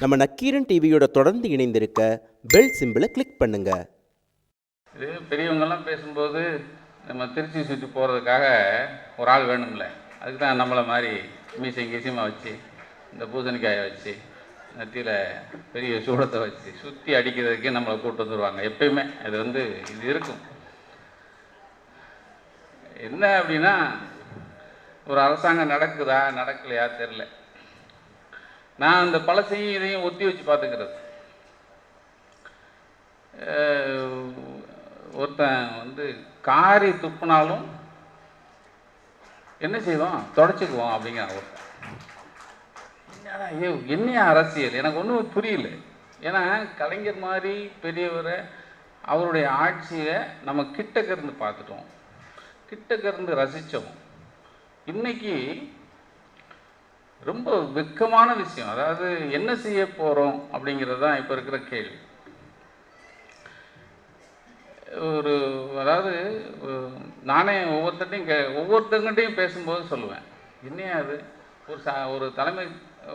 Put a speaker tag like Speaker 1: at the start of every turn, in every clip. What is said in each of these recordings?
Speaker 1: நம்ம நக்கீரன் டிவியோட தொடர்ந்து இணைந்திருக்க பெல் சிம்பிளை கிளிக் பண்ணுங்க.
Speaker 2: இது பெரியவங்கெல்லாம் பேசும்போது நம்ம திருச்சி சுற்றி போகிறதுக்காக ஒரு ஆள் வேணும்ல. அதுக்கு தான் நம்மளை மாதிரி மீசை கீசியமாக வச்சு இந்த பூசணிக்காயை வச்சு நெத்தியில் பெரிய சூடத்தை வச்சு சுற்றி அடிக்கிறதுக்கு நம்மளை கூட்டு வந்துடுவாங்க எப்பயுமே அது வந்து இது இருக்கும். என்ன அப்படின்னா ஒரு அரசாங்கம் நடக்குதா நடக்கலையா தெரில நான் அந்த பழசையும் இதையும் ஒத்தி வச்சு பார்த்துக்கிறது. ஒருத்தன் வந்து காரி துப்புனாலும் என்ன செய்வோம் தொடச்சிக்குவோம் அப்படிங்கிறான் ஒருத்தன் என்னடா ஐயோ என்ன அரசியல்? எனக்கு ஒன்றும் புரியல. ஏன்னா கலைஞர் மாதிரி பெரியவரை அவருடைய ஆட்சியை நம்ம கிட்டக்க இருந்து பார்த்துட்டோம். கிட்டக்க இருந்து ரசித்தோம் இன்னைக்கு ரொம்ப வெக்கமான விஷயம். அதாவது என்ன செய்ய போகிறோம் அப்படிங்கிறது தான் இப்போ இருக்கிற கேள்வி. ஒரு அதாவது நானே ஒவ்வொருத்தட்டையும் கே ஒவ்வொருத்தங்கிட்டையும் பேசும்போது சொல்லுவேன். என்னையா அது? ஒரு ச ஒரு தலைமை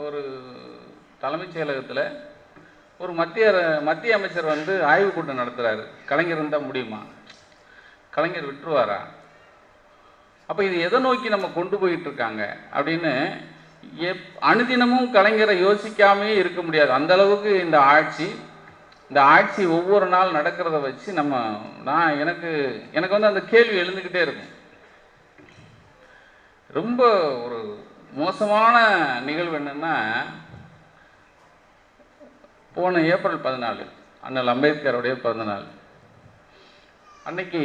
Speaker 2: ஒரு தலைமைச் செயலகத்தில் ஒரு மத்திய மத்திய அமைச்சர் வந்து ஆய்வு கூட்டம் நடத்துகிறாரு கலைஞர் இருந்தால் முடியுமா? கலைஞர் விட்டுருவாரா? அப்போ இது எதை நோக்கி நம்ம கொண்டு போயிட்டு இருக்காங்க அப்படின்னு எப் அனுதினமும் கலைஞரை யோசிக்காமே இருக்க முடியாது. அந்த அளவுக்கு இந்த ஆட்சி இந்த ஆட்சி ஒவ்வொரு நாள் நடக்கிறத வச்சு நம்ம நான் எனக்கு எனக்கு வந்து அந்த கேள்வி எழுந்துக்கிட்டே இருக்கும். ரொம்ப ஒரு மோசமான நிகழ்வு என்னென்னா போன ஏப்ரல் பதினாலு அண்ணல் அம்பேத்கருடைய பிறந்தநாள். அன்னைக்கு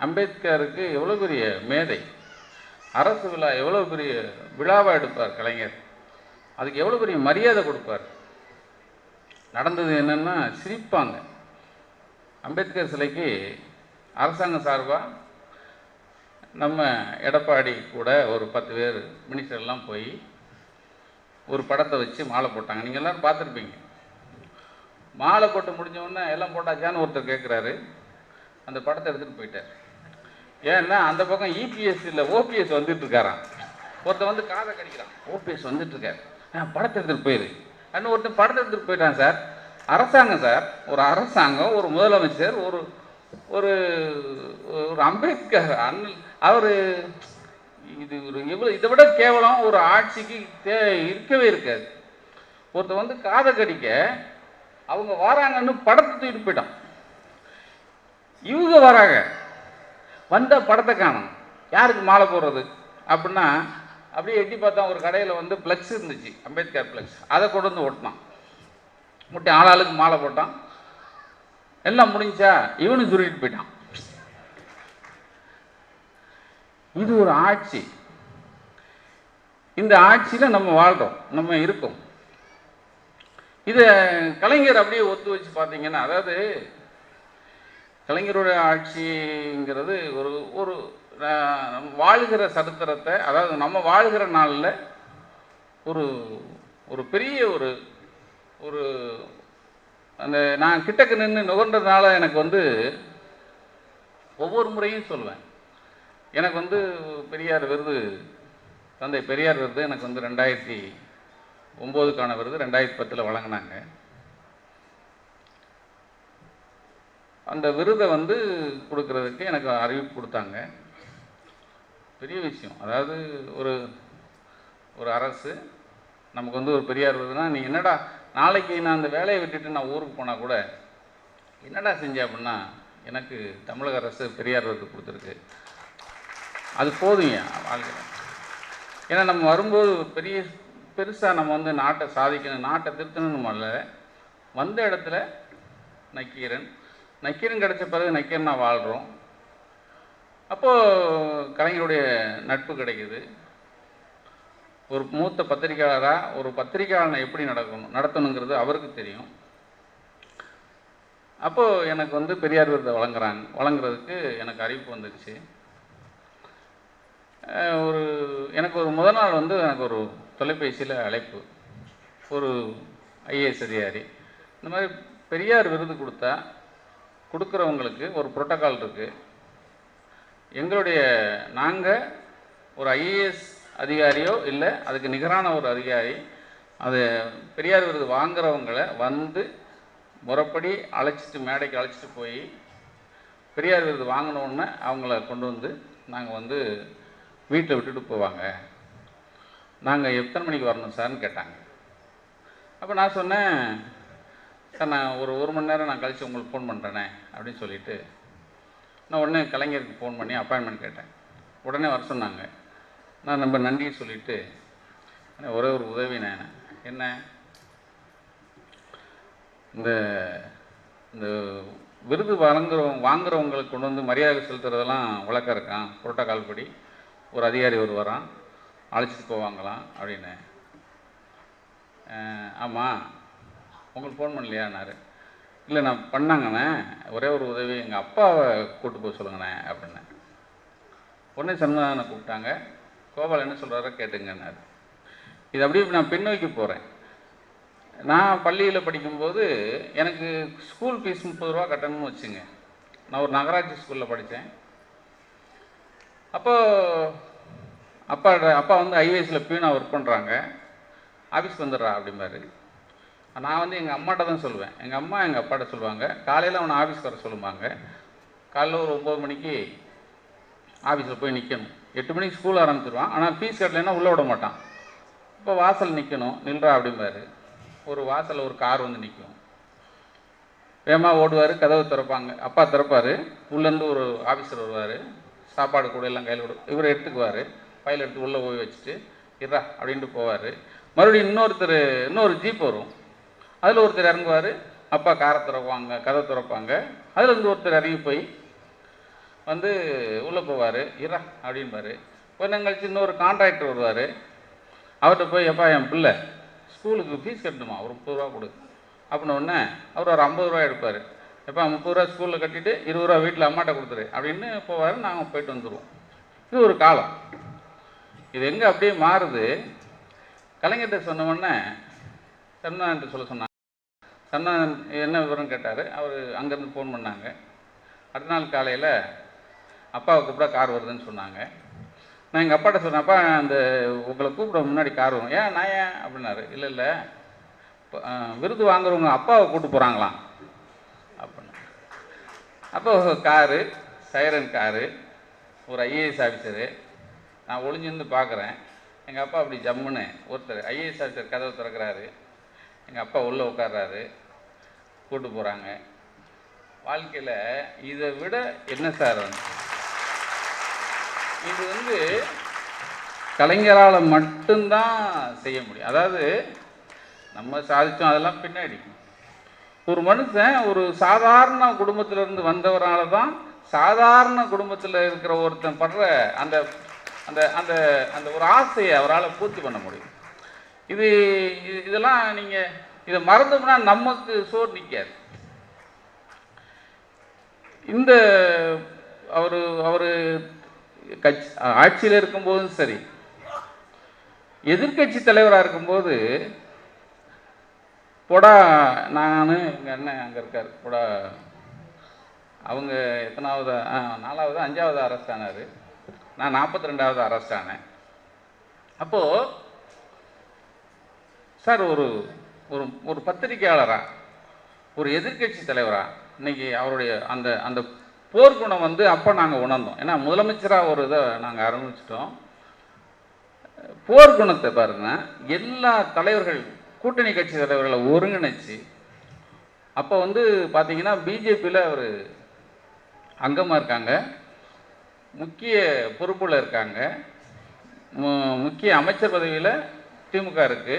Speaker 2: அம்பேத்கருக்கு எவ்வளோ பெரிய மேதை. அரசு விழா எவ்வளோ பெரிய விழாவாக எடுப்பார் கலைஞர்? அதுக்கு எவ்வளோ பெரிய மரியாதை கொடுப்பார்? நடந்தது என்னென்னா சிரிப்பாங்க. அம்பேத்கர் சிலைக்கு அரசாங்கம் சார்பாக நம்ம எடப்பாடி கூட ஒரு பத்து பேர் மினிஸ்டர்லாம் போய் ஒரு படத்தை வச்சு மாலை போட்டாங்க. நீங்கள் எல்லோரும் பார்த்துருப்பீங்க. மாலை போட்டு முடிஞ்ச உடனே எல்லாம் போட்டாச்சான்னு ஒருத்தர் கேட்குறாரு அந்த படத்தை எடுத்துகிட்டு போயிட்டார். ஏன்னா அந்த பக்கம் இபிஎஸ் இல்லை ஓபிஎஸ் வந்துட்டு இருக்காராம் ஒருத்தன் வந்து காதை கடிக்கிறான். ஓபிஎஸ் வந்துட்டு இருக்காரு படத்தை எடுத்துகிட்டு போயிரு. அண்ணன் ஒருத்தன் படத்தை எடுத்துகிட்டு போயிட்டான் சார். அரசாங்கம் சார் ஒரு அரசாங்கம் ஒரு முதலமைச்சர் ஒரு ஒரு ஒரு அம்பேத்கர் அண்ணல் அவர் இது ஒரு எவ்வளோ இதை விட கேவலம் ஒரு ஆட்சிக்கு தே இருக்கவே இருக்காது. ஒருத்தன் வந்து காதை கடிக்க அவங்க வராங்கன்னு படத்தை தூக்கிட்டு போயிட்டான். இவங்க வராங்க. வந்த படத்தை காணும். யாருக்கு மாலை போடுறது? அப்படின்னா அப்படியே எட்டி பார்த்தா ஒரு கடையில் வந்து ஃப்ளெக்ஸ் இருந்துச்சு அம்பேத்கர் ஃப்ளெக்ஸ் அதை கொண்டு வந்து ஓட்டினான். முட்டை ஆளாளுக்கு மாலை போட்டான். எல்லாம் முடிஞ்சா இவனும் சுருக்கிட்டு போயிட்டான். இது ஒரு ஆட்சி. இந்த ஆட்சியில் நம்ம வாழ்கிறோம் நம்ம இருக்கோம். இதை கலைஞர் அப்படியே ஒத்து வச்சு பார்த்தீங்கன்னா அதாவது கலைஞருடைய ஆட்சிங்கிறது ஒரு ஒரு வாழ்கிற சரித்திரத்தை அதாவது நம்ம வாழ்கிற நாளில் ஒரு ஒரு பெரிய ஒரு ஒரு அந்த நான் கிட்டக்கு நின்று நுகர்ந்ததுனால எனக்கு வந்து ஒவ்வொரு முறையும் சொல்லுவேன். எனக்கு வந்து பெரியார் விருது தந்தை பெரியார் விருது எனக்கு வந்து ரெண்டாயிரத்தி ஒம்போதுக்கான விருது ரெண்டாயிரத்தி பத்தில் வழங்கினாங்க. அந்த விருதை வந்து கொடுக்கறதுக்கு எனக்கு அறிவிப்பு கொடுத்தாங்க. பெரிய விஷயம். அதாவது ஒரு ஒரு அரசு நமக்கு வந்து ஒரு பெரியார் விருதுனா நீ என்னடா நாளைக்கு நான் அந்த வேலையை விட்டுட்டு நான் ஊருக்கு போனால் கூட என்னடா செஞ்ச அப்படின்னா எனக்கு தமிழக அரசு பெரியார் விருது கொடுத்துருக்கு. அது போதுங்க வாழ்க்கை ஏன்னா நம்ம வரும்போது பெரிய பெருசாக நம்ம வந்து நாட்டை சாதிக்கணும் நாட்டை திருத்தணும் அல்ல வந்த இடத்துல நக்கீரன் நக்கீரன் கிடைச்ச பிறகு நக்கீரனா வாழ்கிறோம் அப்போது கலைஞருடைய நட்பு கிடைக்குது. ஒரு மூத்த பத்திரிக்கையாளராக ஒரு பத்திரிகையாளனை எப்படி நடக்கணும் நடத்தணுங்கிறது அவருக்கு தெரியும். அப்போது எனக்கு வந்து பெரியார் விருதை வழங்குறாங்க வழங்குறதுக்கு எனக்கு அறிவிப்பு வந்துடுச்சு ஒரு எனக்கு ஒரு முதல் நாள் வந்து எனக்கு ஒரு தொலைபேசியில் அழைப்பு. ஒரு ஐஏஎஸ் அதிகாரி. இந்த மாதிரி பெரியார் விருது கொடுத்தா கொடுக்குறவங்களுக்கு ஒரு புரோட்டோக்கால் இருக்குது எங்களுடைய நாங்கள் ஒரு ஐஏஎஸ் அதிகாரியோ இல்லை அதுக்கு நிகரான ஒரு அதிகாரி அது பெரியார் விருது வாங்குறவங்கள வந்து முறைப்படி அழைச்சிட்டு மேடைக்கு அழைச்சிட்டு போய் பெரியார் விருது வாங்கினோடனே அவங்கள கொண்டு வந்து நாங்கள் வந்து வீட்டில் விட்டுட்டு போவாங்க. நாங்கள் எத்தனை மணிக்கு வரணும் சார்னு கேட்டாங்க. அப்போ நான் சொன்னேன் சார் நான் ஒரு ஒரு மணி நேரம் நான் கழித்து உங்களுக்கு ஃபோன் பண்ணுறேனே அப்படின்னு சொல்லிட்டு நான் உடனே கலைஞருக்கு ஃபோன் பண்ணி அப்பாயின்மெண்ட் கேட்டேன். உடனே வர சொன்னாங்க. நான் ரொம்ப நன்றி சொல்லிவிட்டு ஒரே ஒரு உதவி நான் என்ன? இந்த இந்த விருது வழங்குறவங்க வாங்குறவங்களுக்கு கொண்டு வந்து மரியாதை செலுத்துறதெல்லாம் வழக்கம் இருக்கான் புரோட்டோகால் படி ஒரு அதிகாரி ஒரு வரான். அழைச்சிட்டு போவாங்களாம் அப்படின்னு. ஆமாம் உங்களுக்கு ஃபோன் பண்ணலையான்னாரு இல்லை நான் பண்ணாங்கண்ணே. ஒரே ஒரு உதவி எங்கள் அப்பாவை கூப்பிட்டு போக சொல்லுங்கண்ணே அப்படின்னேன் உடனே சண்முகனை கூப்பிட்டாங்க. கோபால் என்ன சொல்கிறாரோ கேட்டுங்கன்னாரு இது அப்படியே நான் பின்னோக்கி போகிறேன் நான் பள்ளியில் படிக்கும்போது எனக்கு ஸ்கூல் ஃபீஸ் முப்பது ரூபா கட்டணும்னு வச்சுங்க. நான் ஒரு நகராட்சி ஸ்கூலில் படித்தேன். அப்போ அப்பா அப்பா வந்து ஹைவேஸில் பியூனாக ஒர்க் பண்ணுறாங்க ஆஃபீஸ்க்கு வந்துடுறா அப்படிம்பாரு. நான் வந்து எங்கள் அம்மாட்ட தான் சொல்லுவேன் எங்கள் அம்மா எங்கள் அப்பாட்ட சொல்லுவாங்க. காலையில் அவனை ஆஃபீஸ் வர சொல்லுவாங்க காலையில் ஒரு ஒம்பது மணிக்கு ஆஃபீஸில் போய் நிற்கணும் எட்டு மணிக்கு ஸ்கூல் ஆரம்பிச்சிருவான். ஆனால் ஃபீஸ் கட்டலைன்னா உள்ளே விட மாட்டான். இப்போ வாசல் நிற்கணும் நில்றா அப்படிம்பாரு. ஒரு வாசலில் ஒரு கார் வந்து நிற்கும் வேமா ஓடுவார். கதவு திறப்பாங்க. அப்பா திறப்பார். உள்ளேருந்து ஒரு ஆஃபீஸர் வருவார். சாப்பாடு கூட எல்லாம் கையில் கொடு இவர் எடுத்துக்குவார். பையில் எடுத்து உள்ளே போய் வச்சுட்டு இருடா அப்படின்ட்டு போவார். மறுபடியும் இன்னொருத்தர் இன்னொரு ஜீப் வரும். அதில் ஒருத்தர் இறங்குவார் அப்பா காரை திறப்பாங்க கதை திறப்பாங்க. அதில் இருந்து ஒருத்தர் இறங்கி போய் வந்து உள்ளே போவார் இரா அப்படின்பாரு கொஞ்சம் கழிச்சு இன்னொரு கான்ட்ராக்டர் வருவார். அவர்கிட்ட போய் எப்பா என் பிள்ளை ஸ்கூலுக்கு ஃபீஸ் கட்டணுமா? ஒரு முப்பது ரூபா கொடு. அப்படின்ன உடனே அவர் ஒரு ஐம்பது ரூபா எடுப்பார். எப்பா முப்பது ரூபா ஸ்கூலில் கட்டிட்டு இருபது ரூபா வீட்டில் அம்மாட்ட கொடுத்துரு அப்படின்னு போவார் நாங்கள் போயிட்டு வந்துடுவோம் இது ஒரு காலம். இது எங்கே அப்படியே மாறுது? கலைஞர்கிட்ட சொன்னவொடனே உடனே சொல்ல சொன்னாங்க சன்னா என்ன விவரம் கேட்டார்? அவர் அங்கேருந்து ஃபோன் பண்ணாங்க. அடுத்த நாள் காலையில் அப்பாவை கூப்பிட கார் வருதுன்னு சொன்னாங்க. நான் எங்கள் அப்பாட்ட சொன்னேன் அந்த உங்களை கூப்பிட முன்னாடி கார் வரும். ஏன் நான் ஏன்? அப்படின்னாரு. இல்லை இல்லை. விருது வாங்குறவங்க அப்பாவை கூப்பிட்டு போகிறாங்களாம் அப்படின்னு அப்போ காரு சைரன் காரு ஒரு ஐஏஎஸ் ஆஃபீஸரு நான் ஒளிஞ்சிருந்து பார்க்குறேன் எங்கள் அப்பா அப்படி ஜம்முன்னு ஒருத்தர் ஐஏஎஸ் ஆஃபீஸர் கதவை திறக்கிறாரு. எங்கள் அப்பா உள்ளே உட்கார்றாரு கூட்டு போகிறாங்க வாழ்க்கையில் இதை விட என்ன சார் இது வந்து கலைஞரால் மட்டும்தான் செய்ய முடியும். அதாவது நம்ம சாதித்தோம் அதெல்லாம் பின்னாடி. ஒரு மனுஷன் ஒரு சாதாரண குடும்பத்திலேருந்து வந்தவரால தான் சாதாரண குடும்பத்தில் இருக்கிற ஒருத்தன் படுற அந்த அந்த அந்த அந்த ஒரு ஆசையை அவரால் பூர்த்தி பண்ண முடியும். இது இது- இதெல்லாம் நீங்கள் இதை மறந்தோம்னா நமக்கு சோறு நிற்காது இந்த அவர் அவர் கட்சி ஆட்சியில் இருக்கும்போதும் சரி எதிர்க்கட்சி தலைவராக இருக்கும்போது பொடா நான் எங்கள் அண்ணன் அங்கே இருக்கார் பொடா. அவங்க எத்தனாவது நாலாவது அஞ்சாவது அரெஸ்ட் ஆனார். நான் நாற்பத்தி ரெண்டாவது அரெஸ்ட் ஆனேன். அப்போது சார் ஒரு ஒரு ஒரு பத்திரிகையாளராக ஒரு எதிர்க்கட்சி தலைவராக இன்றைக்கி அவருடைய அந்த அந்த போர்க்குணம் வந்து அப்போ நாங்கள் உணர்ந்தோம். ஏன்னா முதலமைச்சராக ஒரு இதை நாங்கள் ஆரம்பிச்சிட்டோம் போர்க்குணத்தை பாருங்க எல்லா தலைவர்கள் கூட்டணி கட்சி தலைவர்களை ஒருங்கிணைச்சு அப்போ வந்து பார்த்தீங்கன்னா பிஜேபியில் அவர் அங்கமாக இருக்காங்க முக்கிய பொறுப்பில் இருக்காங்க மு- முக்கிய அமைச்சர் பதவியில் திமுக இருக்குது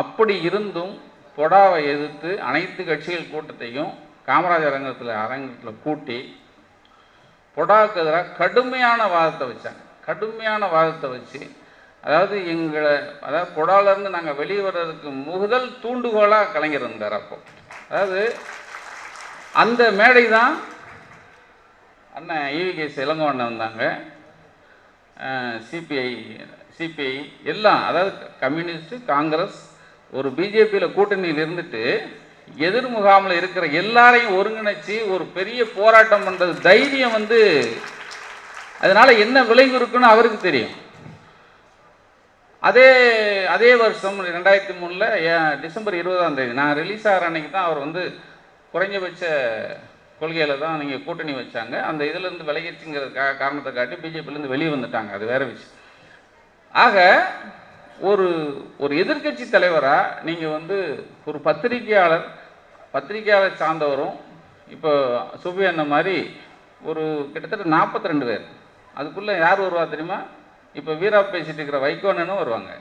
Speaker 2: அப்படி இருந்தும் பொடாவை எதிர்த்து அனைத்து கட்சிகள் கூட்டத்தையும் காமராஜர் அரங்கத்தில் அரங்கத்தில் கூட்டி பொடாவுக்கு எதிராக கடுமையான வாதத்தை வச்சாங்க. கடுமையான வாதத்தை வச்சு அதாவது எங்களை அதாவது பொடாலேருந்து நாங்கள் வெளியே வர்றதுக்கு முதல் தூண்டுகோலாக கலைஞர் இருந்தார் அப்போ. அதாவது அந்த மேடை தான் அண்ணன் ஈவிகேஸ் இளங்கோவண்ணன் வந்தாங்க. சிபிஐ சிபிஐ எல்லாம் அதாவது கம்யூனிஸ்ட் காங்கிரஸ் ஒரு பிஜேபியில் கூட்டணியில் இருந்துட்டு எதிர் முகாமில் இருக்கிற எல்லாரையும் ஒருங்கிணைச்சு ஒரு பெரிய போராட்டம் பண்ணுறது தைரியம் வந்து அதனால் என்ன விளைவு இருக்குன்னு அவருக்கு தெரியும். அதே அதே வருஷம் ரெண்டாயிரத்தி மூணில் டிசம்பர் இருபதாம் தேதி நான் ரிலீஸ் ஆகிற அன்னைக்கு தான் அவர் வந்து குறைஞ்சபட்ச கொள்கையில் தான் நீங்கள் கூட்டணி வச்சாங்க. அந்த இதிலேருந்து விலகிச்சுங்கிற காரணத்தை காட்டி பிஜேபியிலேருந்து வெளியே வந்துட்டாங்க. அது வேற விஷயம். ஆக ஒரு ஒரு எதிர்க்கட்சி தலைவராக நீங்கள் வந்து ஒரு பத்திரிகையாளர் பத்திரிகையாளர் சார்ந்தவரும் இப்போ சுபி அந்த மாதிரி ஒரு கிட்டத்தட்ட 42 ரெண்டு பேர். அதுக்குள்ளே யார் வருவா தெரியுமா? இப்போ வீரா பேசிட்டு இருக்கிற வைகோனனும் வருவாங்க.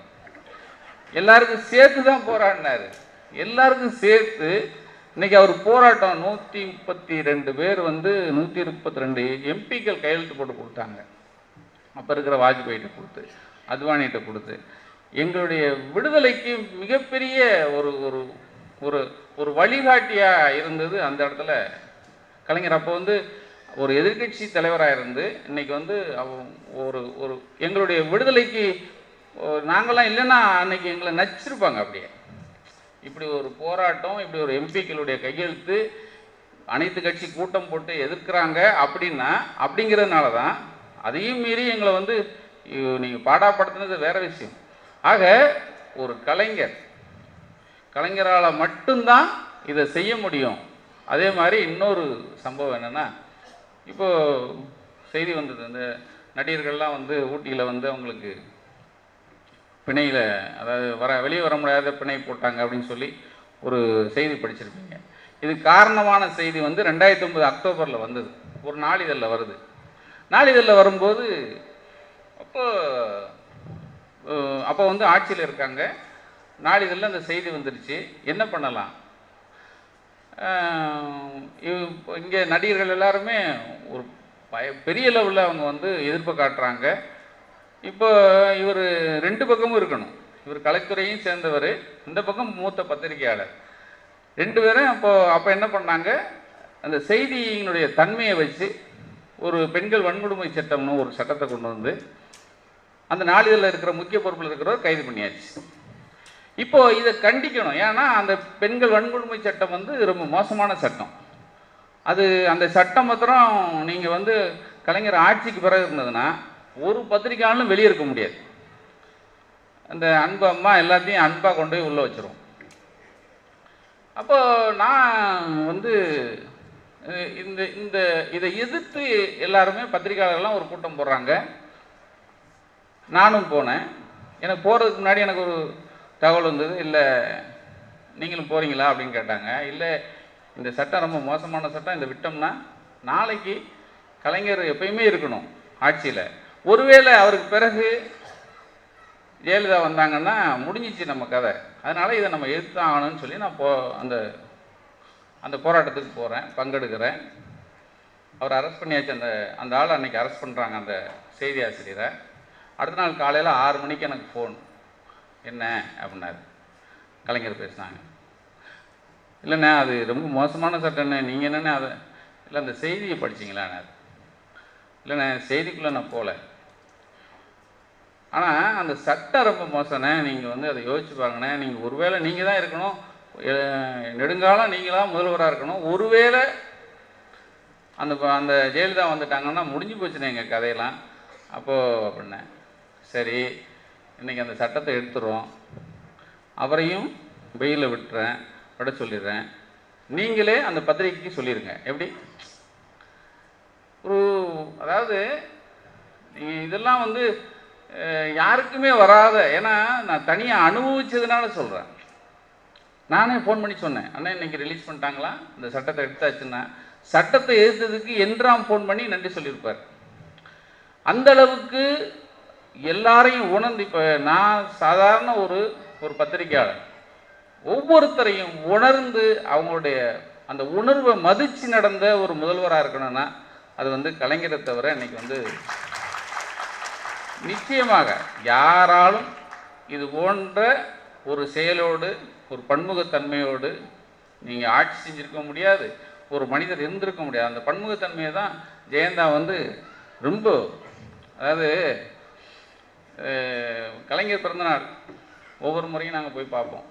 Speaker 2: எல்லாருக்கும் சேர்த்து தான் போராடினாரு எல்லாருக்கும் சேர்த்து இன்னைக்கு அவர் போராட்டம் நூற்றி முப்பத்தி ரெண்டு பேர் வந்து நூற்றி முப்பத்தி ரெண்டு எம்பிக்கள் கையெழுத்து போட்டு கொடுத்தாங்க. அப்போ இருக்கிற வாஜ்பாய்கிட்ட கொடுத்து அத்வானிகிட்ட கொடுத்து. எங்களுடைய விடுதலைக்கு மிகப்பெரிய ஒரு ஒரு ஒரு ஒரு வழிகாட்டியாக இருந்தது அந்த இடத்துல. கலைஞர் அப்போ வந்து ஒரு எதிர்க்கட்சி தலைவராக இருந்து இன்னைக்கு வந்து ஒரு ஒரு எங்களுடைய விடுதலைக்கு நாங்களாம் இல்லைன்னா அன்னைக்கு எங்களை நச்சிருப்பாங்க அப்படியே. இப்படி ஒரு போராட்டம் இப்படி ஒரு எம்பிக்களுடைய கையெழுத்து அனைத்து கட்சி கூட்டம் போட்டு எதிர்க்கிறாங்க அப்படின்னா அப்படிங்கிறதுனால தான் அதையும் மீறி எங்களை வந்து நீங்கள் பாடாப்படுத்தினது வேறு விஷயம். ஆக ஒரு கலைஞர் கலைஞரால் மட்டும்தான் இதை செய்ய முடியும். அதே மாதிரி இன்னொரு சம்பவம் என்னென்னா இப்போது செய்தி வந்தது. இந்த நடிகர்கள்லாம் வந்து ஊட்டியில் வந்து அவங்களுக்கு பிணையில் அதாவது வர வெளியே வர முடியாத பிணை போட்டாங்க அப்படின்னு சொல்லி ஒரு செய்தி படிச்சிருப்பீங்க. இது காரணமான செய்தி வந்து ரெண்டாயிரத்தி ஒன்பது அக்டோபரில் வந்தது. ஒரு நாளிதழில் வருது. நாளிதழில் வரும்போது அப்போது அப்போ வந்து ஆட்சியில் இருக்காங்க. நாளிதழில் அந்த செய்தி வந்துடுச்சு என்ன பண்ணலாம்? இங்கே நடிகர்கள் எல்லாருமே ஒரு பய பெரிய லெவலில் அவங்க வந்து எதிர்ப்பு காட்டுறாங்க. இப்போ இவர் ரெண்டு பக்கமும் இருக்கணும். இவர் கலைத்துறையும் சேர்ந்தவர் இந்த பக்கம் மூத்த பத்திரிகையாளர். ரெண்டு பேரும் அப்போது அப்போ என்ன பண்ணாங்க? அந்த செய்தியினுடைய தன்மையை வச்சு ஒரு பெண்கள் வன்கொடுமை சட்டம்னு ஒரு சட்டத்தை கொண்டு வந்து அந்த நாளிதழில் இருக்கிற முக்கிய பொறுப்பில் இருக்கிறவர் கைது பண்ணியாச்சு. இப்போ இதை கண்டிக்கணும். ஏன்னா அந்த பெண்கள் வன்கொடுமை சட்டம் வந்து ரொம்ப மோசமான சட்டம். அது அந்த சட்டம் மாத்திரம் நீங்கள் வந்து கலைஞர் ஆட்சிக்கு பிறகு இருந்ததுன்னா ஒரு பத்திரிக்கையாலும் வெளியே இருக்க முடியாது. அந்த அன்பு அம்மா எல்லாத்தையும் அன்பாக கொண்டு போய் உள்ளே வச்சிரும் அப்போ நான் வந்து இந்த இந்த இதை எதிர்த்து எல்லாருமே பத்திரிக்கையாளர்கள்லாம் ஒரு கூட்டம் போடுறாங்க. நானும் போனேன். எனக்கு போகிறதுக்கு முன்னாடி எனக்கு ஒரு தகவல் வந்தது. இல்லை நீங்களும் போகிறீங்களா அப்படின்னு கேட்டாங்க. இல்லை இந்த சட்டம் ரொம்ப மோசமான சட்டம். இதை விட்டோம்னா நாளைக்கு கலைஞர் எப்பயுமே இருக்கணும் ஆட்சியில். ஒருவேளை அவருக்கு பிறகு ஜெயலலிதா வந்தாங்கன்னா முடிஞ்சிச்சு நம்ம கதை. அதனால் இதை நம்ம எதிர்த்து ஆகணும்னு சொல்லி நான் போ அந்த அந்த போராட்டத்துக்கு போகிறேன் பங்கெடுக்கிறேன். அவர் அரெஸ்ட் பண்ணியாச்சு. அந்த அந்த ஆள் அன்றைக்கி அரெஸ்ட் பண்ணுறாங்க அந்த செய்தி ஆசிரியரை. அடுத்த நாள் காலையில் ஆறு மணிக்கு எனக்கு ஃபோன் என்ன? அப்படின்னாரு. கலைஞர் பேசினாங்க. இல்லைண்ணே அது ரொம்ப மோசமான சட்டம்ண்ணே நீங்கள் என்னென்ன அதை? இல்லை அந்த செய்தியை படிச்சீங்களாண்ணே இல்லைண்ணே செய்திக்குள்ளே நான் போகல ஆனால் அந்த சட்டம் ரொம்ப மோசம்ண்ணே. நீங்கள் வந்து அதை யோசிச்சு பாருங்கண்ணே. நீங்கள் ஒருவேளை நீங்கள் தான் இருக்கணும். நெடுங்காலம் நெடுங்காலம் நீங்களாக முதல்வராக இருக்கணும். ஒருவேளை அந்த அந்த ஜெயலலிதா வந்துட்டாங்கன்னா முடிஞ்சு போச்சுண்ணே எங்கள் கதையெல்லாம். அப்போது அப்படின்னேன். சரி இன்றைக்கி அந்த சட்டத்தை எடுத்துரும் அவரையும் வெயிலில் விட்டுறேன் விட சொல்லிடுறேன். நீங்களே அந்த பத்திரிக்கைக்கு சொல்லிடுங்க எப்படி? ஒரு அதாவது இதெல்லாம் வந்து யாருக்குமே வராத ஏன்னா நான் தனியாக அனுபவிச்சதுனால சொல்கிறேன் நானே ஃபோன் பண்ணி சொன்னேன். அண்ணா இன்றைக்கி ரிலீஸ் பண்ணிட்டாங்களா? இந்த சட்டத்தை எடுத்தாச்சுன்னா. சட்டத்தை எதிர்த்ததுக்கு என்றாம் ஃபோன் பண்ணி நன்றி சொல்லியிருப்பார். அந்த அளவுக்கு எல்லாரையும் உணர்ந்து இப்போ நான் சாதாரண ஒரு ஒரு பத்திரிக்கையாளர் ஒவ்வொருத்தரையும் உணர்ந்து அவங்களுடைய அந்த உணர்வை மதிச்சு நடந்த ஒரு முதல்வராக இருக்கணும்னா அது வந்து கலைஞரை தவிர இன்னைக்கு வந்து நிச்சயமாக யாராலும் இது போன்ற ஒரு செயலோடு ஒரு பன்முகத்தன்மையோடு நீங்கள் ஆட்சி செஞ்சுருக்க முடியாது ஒரு மனிதர் இருந்திருக்க முடியாது. அந்த பன்முகத்தன்மையை தான் ஜெயந்தா வந்து ரொம்ப அதாவது கலைஞர் பிறந்தநாள். ஒவ்வொரு முறையும் நாங்கள் போய் பார்ப்போம்.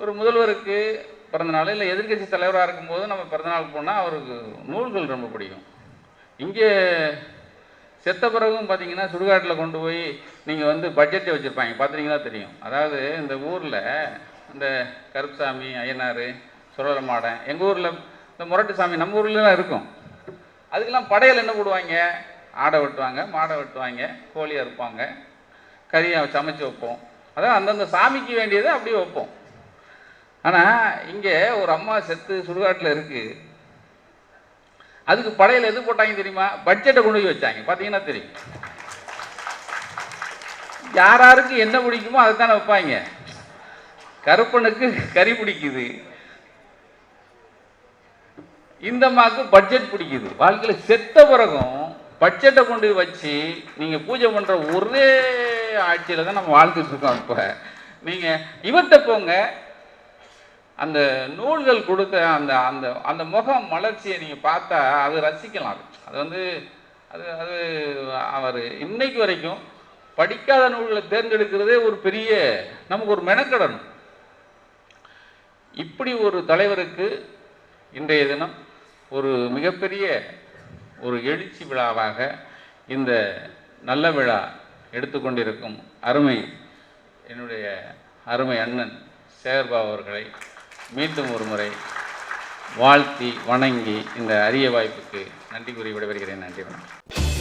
Speaker 2: ஒரு முதல்வருக்கு பிறந்தநாள் இல்லை எதிர்க்கட்சி தலைவராக இருக்கும்போது நம்ம பிறந்தநாள் போனால் அவருக்கு நூல்கள் ரொம்ப பிடிக்கும். இங்கே செத்த பிறகும் பார்த்தீங்கன்னா சுடுகாட்டில் கொண்டு போய் நீங்கள் வந்து பட்ஜெட்டை வச்சுருப்பாங்க. பார்த்தீங்கன்னா தெரியும். அதாவது இந்த ஊரில் இந்த கருப்புசாமி ஐயனார் சுரலமாடன் எங்கள் ஊரில் இந்த முரட்டு சாமி நம்ம ஊர்லலாம் இருக்கும். அதுக்கெல்லாம் படையல் என்ன போடுவாங்க? ஆடை வெட்டுவாங்க மாடை வெட்டுவாங்க கோழி அறுப்பாங்க கறியை சமைச்சு வைப்போம். அதான் அந்தந்த சாமிக்கு வேண்டியதை அப்படியே வைப்போம். ஆனால் இங்கே ஒரு அம்மா செத்து சுடுகாட்டில் இருக்குது அதுக்கு படையில் எது போட்டாங்க தெரியுமா? பட்ஜெட்டை கொண்டு போய் வச்சாங்க. பார்த்தீங்கன்னா தெரியும். யாராருக்கு என்ன பிடிக்குமோ அதை தானே வைப்பாங்க. கருப்பனுக்கு கறி பிடிக்குது. இந்த அம்மாவுக்கு பட்ஜெட் பிடிக்குது. வாழ்க்கையில் செத்த பிறகும் பட்ஜெட்டை கொண்டு வச்சு நீங்கள் பூஜை பண்ணுற ஒரே ஆட்சியில் தான் நம்ம வாழ்ந்துட்டு இருக்கோம் இப்போ. நீங்கள் இவர்கிட்ட போங்க. அந்த நூல்கள் கொடுத்த அந்த அந்த அந்த முகம் மலர்ச்சியை நீங்கள் பார்த்தா அது ரசிக்கலாம். அது அது வந்து அது அது அவர் இன்னைக்கு வரைக்கும் படிக்காத நூல்களை தேர்ந்தெடுக்கிறதே ஒரு பெரிய நமக்கு ஒரு மெனக்கடன். இப்படி ஒரு தலைவருக்கு இன்றைய தினம் ஒரு மிகப்பெரிய ஒரு எழுச்சி விழாவாக இந்த நல்ல விழா எடுத்துக்கொண்டிருக்கும் அருமை என்னுடைய அருமை அண்ணன் சேகர்பாபு அவர்களை மீண்டும் ஒரு முறை வாழ்த்தி வணங்கி இந்த அரிய வாய்ப்புக்கு நன்றி கூறி விடைபெறுகிறேன். நன்றி வணக்கம்.